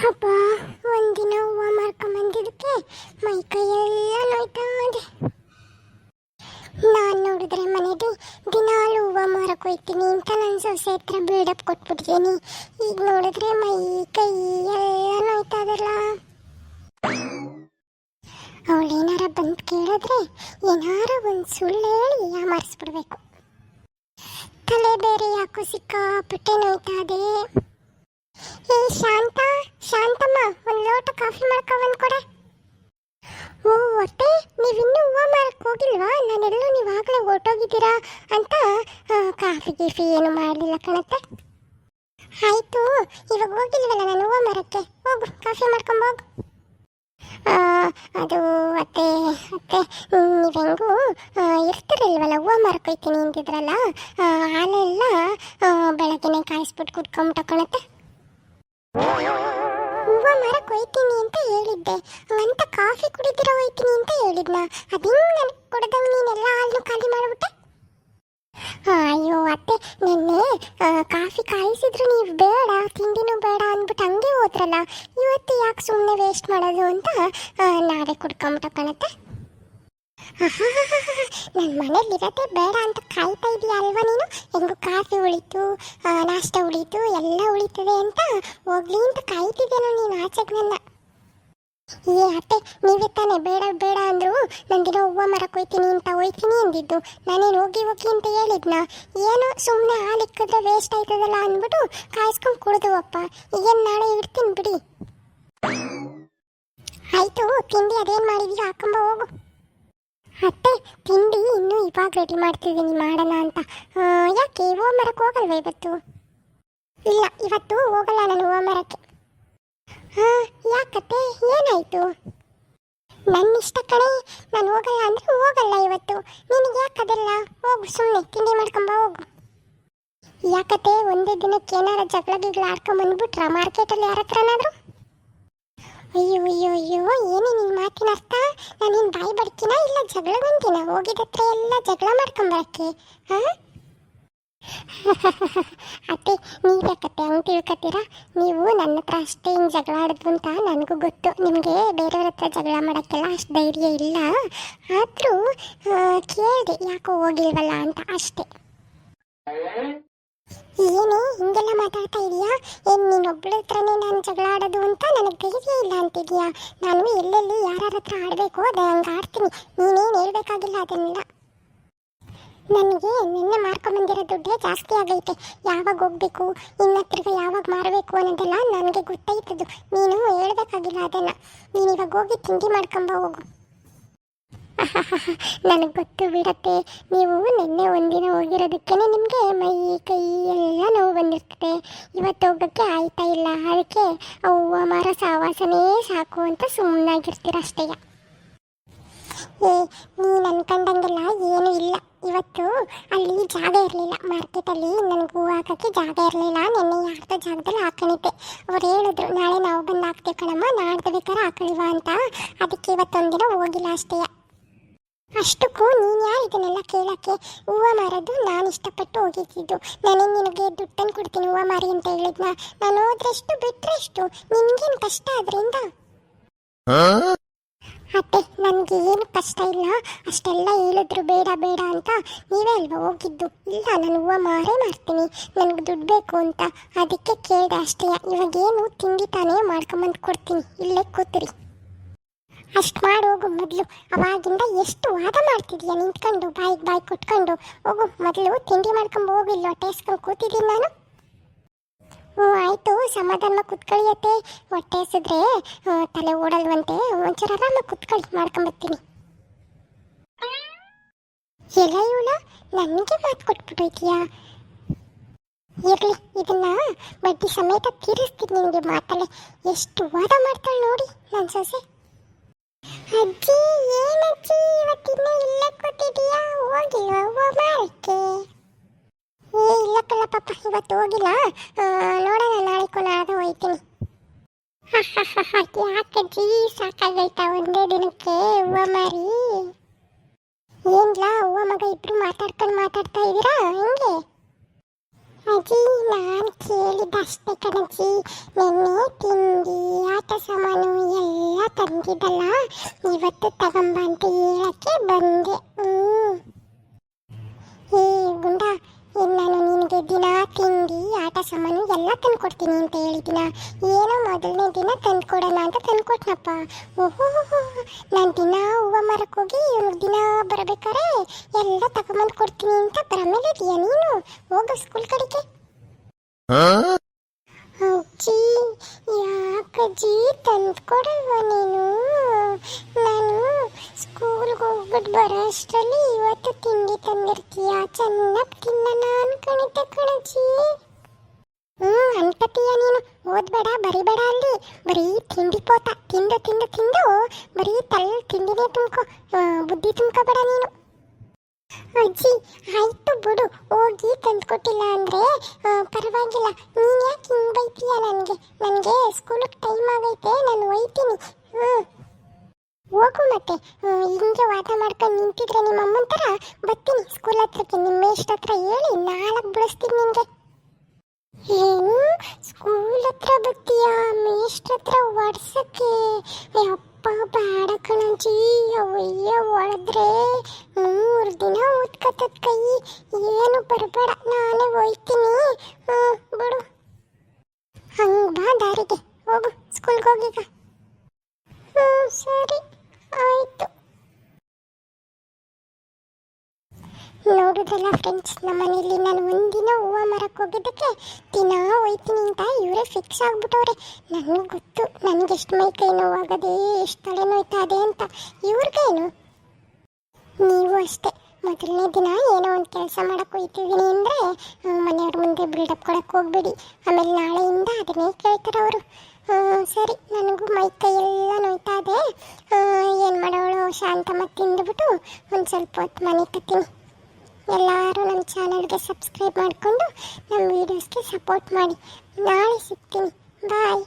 ಹಬ್ಬ, ಒಂದಿನ ಹೂವು ಮಾರ್ಕೊಂಬಂದಿದ್ದಕ್ಕೆ ಮೈ ಕೈಯೆಲ್ಲ ನೋಯ್ತಾ ಇದೆ. ನಾನು ನೋಡಿದ್ರೆ ಮನೆಗೆ ದಿನಾಲು ಹೂವು ಮಾರಕ್ಕೆ ಹೋಯ್ತೀನಿ ಅಂತ ನನ್ನ ಸೊಸೆ ಹತ್ರ ಬಿಲ್ಡಪ್ ಕೊಟ್ಬಿಟ್ಟಿದ್ದೀನಿ. ಈಗ ನೋಡಿದ್ರೆ ಮೈ ಕೈ ಎಲ್ಲ ನೋಯ್ತಾ ಇದಲ್ಲ. ಅವಳೇನಾರ ಬಂದು ಕೇಳಿದ್ರೆ ಏನಾರ ಒಂದು ಸುಳ್ಳು ಹೇಳಿ ಯಾಮಾರಿಸ್ಬಿಡ್ಬೇಕು ತಲೆ ಬೇರೆ ಯಾಕೋ ಸಿಕ್ಕಾಪಟ್ಟೆ ನೋಯ್ತಾ ಇದೆ. ಏ, ಶಾಂತ, ಶಾಂತಮ್ಮ, ಒಂದು ಲೋಟ ಕಾಫಿ ಮಾಡ್ಕೊ ಬಂದು ಓ ಹೊಟ್ಟೆ ನೀವಿನ್ನೂ ಹೂವು ಮಾರಕ್ಕೆ ಹೋಗಿಲ್ವಾ? ನಾನೆಲ್ಲೂ ನೀವು ಆಗಲೇ ಹೊರಟೋಗಿದ್ದೀರಾ ಅಂತ ಕಾಫಿ, ಗೀಫಿ ಏನು ಮಾಡಲಿಲ್ಲ ಕಣತ್ತೆ. ಆಯಿತು, ಇವಾಗ ಹೋಗಿಲ್ವಲ್ಲ ನಾನು ಹೂವು ಮರಕ್ಕೆ? ಹೋಗು, ಕಾಫಿ ಮಾಡ್ಕೊಂಬೋಗು ಹೋಗು. ಅದು, ಅತ್ತೆ ಅತ್ತೆ ನೀವೆಂಗು ಇರ್ತಿರಲ್ವಲ್ಲ, ಹೂವು ಮಾರಕ್ಕೆ ಹೋಯ್ತೀನಿ ಅಂತಿದ್ರಲ್ಲ ಹಾಲೆಲ್ಲ ಬೆಳಗ್ಗೆನೆ ಕಾಯಿಸ್ಬಿಟ್ಟು ಕುಟ್ಕೊಂಬಿಟ್ಟು ಕಣತ್ತೆ. ಹೂವು ಮರ ಹೋಯ್ತೀನಿ ಅಂತ ಹೇಳಿದ್ದೆ. ಅಂತ ಕಾಫಿ ಕುಡಿದಿರೋ ಹೋಯ್ತೀನಿ ಅಂತ ಹೇಳಿದ್ನ. ಅದಿಂಗ್ ನನಗೆ ಕೊಡ್ದಂಗೆ ನೀನೆಲ್ಲ ಹಾಲು ಖಾಲಿ ಮಾಡಿಬಿಟ್ಟೆ? ಅಯ್ಯೋ ಅತ್ತೆ, ನಿನ್ನೆ ಕಾಫಿ ಕಾಯಿಸಿದ್ರು ನೀವು ಬೇಡ, ತಿಂಡಿನೂ ಬೇಡ ಅಂದ್ಬಿಟ್ಟು ಹಂಗೆ ಹೋದ್ರಲ್ಲ. ಇವತ್ತು ಯಾಕೆ ಸುಮ್ಮನೆ ವೇಸ್ಟ್ ಮಾಡೋದು ಅಂತ ನಾಳೆ ಕುಡ್ಕೊಂಬಿಟ್ಟು ಕಣತ್ತೆ. ನನ್ನ ಮನೇಲಿ ಇರೋದೇ ಬೇಡ ಅಂತ ಕಾಯ್ತಾ ಇದೆಯಾ ಅಲ್ವಾ ನೀನು? ಹೆಂಗು ಕಾಫಿ ಉಳಿತು ನಾಷ್ಟ ಉಳಿತು, ಎಲ್ಲ ಉಳಿತದೆ ಅಂತ ಹೋಗ್ಲಿ ಅಂತ ಕಾಯ್ತಿದ್ದೇನೋ ನೀನು ಆಚೆಗ್ನೆಲ್ಲ ಏ ಅತ್ತೆ, ನೀವೇ ತಾನೇ, ಬೇಡ ಬೇಡ ಅಂದ್ರು, ನಂದಿನ ಹೂವು ಮರಕ್ಕೆ ಹೋಯ್ತೀನಿ ಅಂತ ಹೋಯ್ತೀನಿ ಅಂದಿದ್ದು. ನಾನೇನು ಹೋಗಿ ಹೋಗಿ ಅಂತ ಹೇಳಿದ್ನ? ಏನೋ ಸುಮ್ಮನೆ ಹಾಲು ವೇಸ್ಟ್ ಆಯ್ತದಲ್ಲ ಅಂದ್ಬಿಟ್ಟು ಕಾಯಿಸ್ಕೊಂಡು ಕುಡಿದುವಪ್ಪ. ಈಗೇನು ನಾಳೆ ಇಡ್ತೀನಿ ಬಿಡಿ. ಆಯಿತು, ತಿಂಡಿ ಅದೇನು ಮಾಡಿದೀಯ? ಹಾಕೊಂಬ ಹೋಗು. ಅತ್ತೆ ತಿಂಡಿ ಇನ್ನೂ ಇವಾಗ ರೆಡಿ ಮಾಡ್ತಿದ್ದೀನಿ, ಮಾಡೋಣ ಅಂತ. ಯಾಕೆ ಹೋಮರಕ್ಕೆ ಮರಕ್ಕೆ ಹೋಗಲ್ವಾ ಇವತ್ತು? ಇಲ್ಲ, ಇವತ್ತು ಹೋಗಲ್ಲ ನಾನು ಹೋಮರಕ್ಕೆ ಮರಕ್ಕೆ ಹಾಂ ಯಾಕತ್ತೆ? ಏನಾಯಿತು? ನನ್ನ ಇಷ್ಟ ಕಣೆ, ನಾನು ಹೋಗಲ್ಲ ಅಂದರೆ ಹೋಗಲ್ಲ ಇವತ್ತು. ನಿನಗೆ ಯಾಕದೆಲ್ಲ ಹೋಗು ಸುಮ್ಮನೆ ತಿಂಡಿ ಮಾಡ್ಕೊಂಬ, ಹೋಗು. ಯಾಕತ್ತೆ, ಒಂದೇ ದಿನಕ್ಕೆ ಏನಾರ ಜಗಳ ಗಿಗಳ ಆಡ್ಕೊಂಬಂದ್ಬಿಟ್ರ ಮಾರ್ಕೆಟಲ್ಲಿ ಯಾರ ಹತ್ರನಾದ್ರು? ಅಯ್ಯೋ ಅಯ್ಯೋ ಅಯ್ಯೋ, ಏನೇ ನಿನ್ನ ಮಾತಿನ ಅರ್ಥ? ನಾನು ನಿನ್ನ ಬಾಯಿ ಬಡ್ಕಿನ ಇಲ್ಲ ಜಗಳ ಬಂದಿನ ಹೋಗಿದತ್ರ ಎಲ್ಲ ಜಗಳ ಮಾಡ್ಕೊಂಬರಕ್ಕೆ ಹಾಂ? ಅತ್ತೆ, ನೀವ್ಯಾಕತ್ತೆ? ಹಂಗೆ ತಿಳ್ಕೊತೀರಾ ನೀವು ನನ್ನ ಹತ್ರ ಅಷ್ಟೇ ಹಿಂಗೆ ಜಗಳ ಆಡಿದ್ವು ಅಂತ ನನಗೂ ಗೊತ್ತು. ನಿಮಗೆ ಬೇರೆಯವ್ರ ಹತ್ರ ಜಗಳ ಮಾಡೋಕ್ಕೆಲ್ಲ ಅಷ್ಟು ಧೈರ್ಯ ಇಲ್ಲ. ಆದರೂ ಕೇಳಿದೆ ಯಾಕೋ ಹೋಗಿಲ್ವಲ್ಲ ಅಂತ ಅಷ್ಟೇ. ಏನು, ಹಿಂಗೆಲ್ಲ ಮಾತಾಡ್ತಾ ಇದೀಯಾ? ಏನು ನೀನೊಬ್ಬಳ ಹತ್ರನೇ ನಾನು ಜಗಳ ಆಡೋದು ಅಂತ ನನಗೆ ಧೈರ್ಯ ಇಲ್ಲ ಅಂತಿದ್ಯಾ? ನಾನು ಎಲ್ಲೆಲ್ಲಿ ಯಾರ್ಯಾರ ಹತ್ರ ಆಡಬೇಕು ಅದೇ ಹಂಗೆ ಆಡ್ತೀನಿ. ನೀನೇನು ಹೇಳ್ಬೇಕಾಗಿಲ್ಲ ಅದನ್ನೆಲ್ಲ. ನನಗೆ ನಿನ್ನೆ ಮಾರ್ಕೊಂಬಂದಿರೋ ದುಡ್ಡೇ ಜಾಸ್ತಿ ಆಗೈತೆ. ಯಾವಾಗ ಹೋಗ್ಬೇಕು ಇನ್ನತ್ರಗ ಯಾವಾಗ ಮಾರಬೇಕು ಅನ್ನೋದೆಲ್ಲ ನನಗೆ ಗೊತ್ತಾಯ್ತದ್ದು ನೀನು ಹೇಳ್ಬೇಕಾಗಿಲ್ಲ ಅದನ್ನು. ನೀನು ಇವಾಗ ಹೋಗಿ ತಿಂಡಿ ಮಾಡ್ಕೊಂಬ ಹೋಗು. ನನಗೆ ಗೊತ್ತು ಬಿಡತ್ತೆ. ನೀವು ನಿನ್ನೆ ಒಂದಿನ ಹೋಗಿರೋದಕ್ಕೇ ನಿಮಗೆ ಮೈ ಕೈ ಬಂದಿರ್ತದೆ. ಇವತ್ತು ಹೋಗೋಕ್ಕೆ ಆಯ್ತಾ ಇಲ್ಲ. ಅದಕ್ಕೆ ಅವ್ವ ಮರ ಸಹವಾಸನೇ ಸಾಕು ಅಂತ ಸುಮ್ಮನಾಗಿರ್ತೀರ ಅಷ್ಟೇ ಏ, ನೀನು ಅನ್ಕೊಂಡಂಗೆಲ್ಲ ಏನೂ ಇಲ್ಲ. ಇವತ್ತು ಅಲ್ಲಿ ಜಾಗ ಇರಲಿಲ್ಲ. ಮಾರ್ಕೆಟಲ್ಲಿ ನನಗೆ ಹೂವು ಹಾಕೋಕ್ಕೆ ಜಾಗ ಇರಲಿಲ್ಲ. ನಿನ್ನೆ ಯಾರ್ದೋ ಜಾಗದಲ್ಲಿ ಹಾಕೊಂಡಿದ್ದೆ. ಅವ್ರು ಹೇಳಿದ್ರು, ನಾಳೆ ನಾವು ಬಂದು ಹಾಕ್ತೀವಿ ಕಣಮ್ಮ. ನಾಡ್ದು ಬೇಕಾದ್ರೆ ಅಂತ. ಅದಕ್ಕೆ ಇವತ್ತೊಂದಿನ ಹೋಗಿಲ್ಲ ಅಷ್ಟೇ. ಅಷ್ಟಕ್ಕೂ ನೀನು ಯಾರು ಇದನ್ನೆಲ್ಲ ಕೇಳೋಕ್ಕೆ ಹೂವು ಮಾರೋದು ನಾನು ಇಷ್ಟಪಟ್ಟು ಹೋಗಿದ್ದು ನಾನೇ ನಿನಗೆ ದುಡ್ಡನ್ನು ಕೊಡ್ತೀನಿ ಹೂವು ಮಾರಿ ಅಂತ ಹೇಳಿದ್ನ. ನಾನು ಹೋದ್ರಷ್ಟು ಬಿಟ್ರಷ್ಟು ನಿನ್ಗೇನು ಕಷ್ಟ ಅದರಿಂದ ಅತ್ತೆ ನನಗೆ ಏನು ಕಷ್ಟ ಇಲ್ಲ. ಅಷ್ಟೆಲ್ಲ ಹೇಳಿದ್ರು ಬೇಡ ಬೇಡ ಅಂತ ನೀವೇ ಅಲ್ವಾ ಹೋಗಿದ್ದು? ಇಲ್ಲ ನಾನು ಹೂವು ಮಾರೇ ಮಾಡ್ತೀನಿ ನನಗೆ ದುಡ್ಡು ಬೇಕು ಅಂತ. ಅದಕ್ಕೆ ಕೇಳಿದೆ ಅಷ್ಟೇ. ಇವಾಗೇನು ತಿಂಡಿ ತಾನೇ ಮಾಡ್ಕೊಂಬಂದು ಕೊಡ್ತೀನಿ. ಇಲ್ಲೇ ಕೂತಿರಿ. ಅಷ್ಟು ಮಾಡಿ ಹೋಗು ಮೊದಲು. ಅವಾಗಿಂದ ಎಷ್ಟು ವಾದ ಮಾಡ್ತಿದ್ಯಾ ನಿಂತ್ಕೊಂಡು, ಬಾಯಿಗೆ ಬಾಯಿ ಕೊಟ್ಕೊಂಡು. ಹೋಗು ಮೊದಲು ತಿಂಡಿ ಮಾಡ್ಕೊಂಡು ಹೋಗಿಲ್ಲ ಟೇಸ್ಕೊಂಡು ಕೂತಿದ್ದೀನಿ ನಾನು. ಹ್ಞೂ, ಆಯಿತು. ಸಮಾಧಾನ ಕುತ್ಕೊಳ್ಳಿಯತ್ತೆ ಹೊಟ್ಟೆ ಹಸಿದ್ರೆ ತಲೆ ಓಡಲ್ವಂತೆ. ಒಂಚೂರು ಆರಾಮಾಗಿ ಕುತ್ಕೊಳ್ಳಿ ಮಾಡ್ಕೊಂಬರ್ತೀನಿ ಎಲ್ಲ ಇವಳು, ನನಗೆ ಮಾತು ಕೊಟ್ಬಿಟ್ಟೋಯ್ತೀಯಾ? ಇರಲಿ, ಇದನ್ನ ಬಡ್ಡಿ ಸಮೇತ ತೀರಿಸ್ತೀನಿ ನಿಮಗೆ ಮಾತಲ್ಲೇ. ಎಷ್ಟು ವಾದ ಮಾಡ್ತಾಳೆ ನೋಡಿ ನನ್ನ ಸೊಸೆ. ಅಜ್ಜಿ, ಏನಜ್ಜಿ, ಇವತ್ತಿನ್ನ ಇಲ್ಲೇ ಕೂತಿದೀಯಾ ಹೋಗಿಲ್ವಾ ಹೋಗಿ ಮಾರಕ್ಕೆ ಏ, ಇಲ್ಲ ಕಲ್ಲ ಪಾಪ ಇವತ್ತು ಹೋಗಿಲ್ಲ. ನೋಡೋಣ, ನಾಳೆ ನಾಳೆ ಹೋಯ್ತೀನಿ ಯಾಕಜ್ಜಿ ಸಾಕಾಗೈತಾ ಒಂದೇ ದಿನಕ್ಕೆ ಹೂವು ಮಾರಿ? ಏನ್ಲ ಹೂವ ಮಗ ಇಬ್ರು ಮಾತಾಡ್ಕೊಂಡು ಮಾತಾಡ್ತಾ ಇದ್ದೀರಾ ಹೆಂಗೆ? ಅಜ್ಜಿ, ನಾನು ಕೇಳಿದ್ದಷ್ಟೇ ಕಣಜ್ಜಿ. ನೆನ್ನೆ ತಿಂಡಿ, ಆಟ ಸಾಮಾನು ತಂದಿದ್ದಲ್ಲ? ಇವತ್ತು ತಗೊಂಬ ಅಂತ ಹೇಳಕ್ಕೆ ಬಂದೆ. ಹೇ ಗುಂಡ ನಾನು ನಿನಗೆ ದಿನ, ತಿಂಡಿ, ಆಟ ಸಾಮಾನು ಎಲ್ಲ ತಂದ್ಕೊಡ್ತೀನಿ ಅಂತ ಹೇಳಿದಿನ. ಏನೋ ಮೊದಲನೇ ದಿನ ತಂದ್ಕೊಡೋಣ ಅಂತ ತಂದ್ಕೊಟ್ನಪ್ಪ. ಓಹೋ, ನಾನು ದಿನ ಹೂವು ಮರಕ್ಕೆ ಹೋಗಿ ಇವ್ನಿಗೆ ದಿನ ಬರಬೇಕಾರೆ ಎಲ್ಲ ತಗೊಂಬಂದು ಕೊಡ್ತೀನಿ ಅಂತ ಬರಮೇಲಿದೀಯ ನೀನು? ಹೋಗು ಸ್ಕೂಲ್ ಕಡೆಗೆ. ಯಾಕಜ್ಜಿ ತಂದ್ಕೊಡಲ್ವ ನೀನು ನಾನು ಸ್ಕೂಲ್ಗೆ ಹೋಗ್ಬಿಟ್ಟು ಬರೋ ಅಷ್ಟರಲ್ಲಿ ಇವತ್ತು ತಿಂಡಿ ತಂದಿರ್ತೀಯ ಚೆನ್ನಾಗಿ ತಿನ್ನೋಣ ಅನ್ಕೊಂಡಿದ್ದೆ ಕಣಜ್ಜಿ ಹ್ಞೂ ಅನ್ಕತೀಯ ನೀನು ಓದ್ಬೇಡ ಬರಿಬೇಡ ಅಲ್ಲಿ ಬರೀ ತಿಂಡಿ ಪೋತ ತಿಂದು ತಿಂದು ತಿಂದು ಬರೀ ತಲೆ ತಿಂಡಿನೇ ತುಂಬ್ಕೊ ಆ, ಬುದ್ಧಿ ತುಂಬ್ಕೋಬೇಡ ನೀನು ಅಜ್ಜಿ, ಆಯ್ತು ಬಿಡು. ಹೋಗಿ ತಂದ್ಕೊಟ್ಟಿಲ್ಲ ಅಂದ್ರೆ ಪರವಾಗಿಲ್ಲ. ನೀನು ಯಾಕೆ ಹಿಂಗೆ ಬೈತೀಯ ನನಗೆ? ನನಗೆ ಸ್ಕೂಲಿಗೆ ಟೈಮ್ ಆಗೈತೆ, ನಾನು ಒಯ್ತೀನಿ. ಹ್ಞೂ ಹೋಗು ಮತ್ತೆ. ಹಿಂಗೆ ವಾದ ಮಾಡ್ಕೊಂಡು ನಿಂತಿದ್ರೆ ನಿಮ್ಮ ಅಮ್ಮನ ಥರ ಬರ್ತೀನಿ ಸ್ಕೂಲ್ ಹತ್ರಕ್ಕೆ. ನಿಮ್ಮ ಮೇಷ್ಟ್ರ ಹತ್ರ ಹೇಳಿ ನಾಳೆ ಬಿಡಿಸ್ತೀನಿ ನಿನಗೆ. ಏನು? ಸ್ಕೂಲ್ ಹತ್ರ ಬರ್ತೀಯಾ? ಮೇಷ್ಟ್ರ ಹತ್ರ ಒಡ್ಸಕ್ಕೆ ಅಪ್ಪ ಬೇಡ ಅವಯ್ಯ ಒಳದ್ರೆ ಮೂರು ದಿನ ಓದ್ಕತ್ತದ ಕೈ. ಏನು ಬರಬೇಡ, ನಾನೇ ಹೋಯ್ತೀನಿ. ಬಿಡು. ಹಂಗೆ ಬಾ ದಾರಿಗೆ. ಹೋಗು ಸ್ಕೂಲ್ಗೆ ಹೋಗೀಗ. ಹ್ಞೂ ಸರಿ. ಆಯಿತು. ನೋಡುದಲ್ಲ ಫ್ರೆಂಡ್ಸ್ ನಮ್ಮ ಮನೆಯಲ್ಲಿ ನಾನು ಒಂದಿನ ಹೂವು ಮರಕ್ಕೆ ಹೋಗಿದ್ದಕ್ಕೆ ದಿನ ಹೋಯ್ತೀನಿ ಅಂತ ಇವರೇ ಫಿಕ್ಸ್ ಆಗ್ಬಿಟ್ಟವ್ರೆ. ನನಗೂ ಗೊತ್ತು ನನಗೆ ಎಷ್ಟು ಮೈ ಕೈ ನೋವಾಗದೆ ಎಷ್ಟು ತಲೆ ನೋಯ್ತಾ ಇದೆ ಅಂತ. ಇವ್ರಿಗೇನು? ನೀವು ಅಷ್ಟೇ. ಮೊದಲನೇ ದಿನ ಏನೋ ಒಂದು ಕೆಲಸ ಮಾಡೋಕ್ಕೆ ಹೋಯ್ತಿದ್ದೀನಿ ಅಂದರೆ ಮನೆಯವ್ರ ಮುಂದೆ ಬಿಲ್ಡಪ್ ಕೊಡೋಕ್ಕೆ ಹೋಗ್ಬೇಡಿ. ಆಮೇಲೆ ನಾಳೆಯಿಂದ ಅದನ್ನೇ ಕೇಳ್ತಾರೆ ಅವರು. ಸರಿ, ನನಗೂ ಮೈ ಕೈ ಎಲ್ಲ ನೋಯ್ತಾ ಇದೆ ಏನು ಮಾಡೋಳು? ಶಾಂತಮ್ಮ ತಿಂದುಬಿಟ್ಟು ಒಂದು ಸ್ವಲ್ಪ ಹೊತ್ತು ಮನೆ ಕತ್ತೀನಿ ಎಲ್ಲರೂ ನಮ್ಮ ಚಾನಲ್ಗೆ ಸಬ್ಸ್ಕ್ರೈಬ್ ಮಾಡಿಕೊಂಡು ನಮ್ಮ ವೀಡಿಯೋಸ್ಗೆ ಸಪೋರ್ಟ್ ಮಾಡಿ. ನಾಳೆ ಸಿಗ್ತೀನಿ. ಬಾಯ್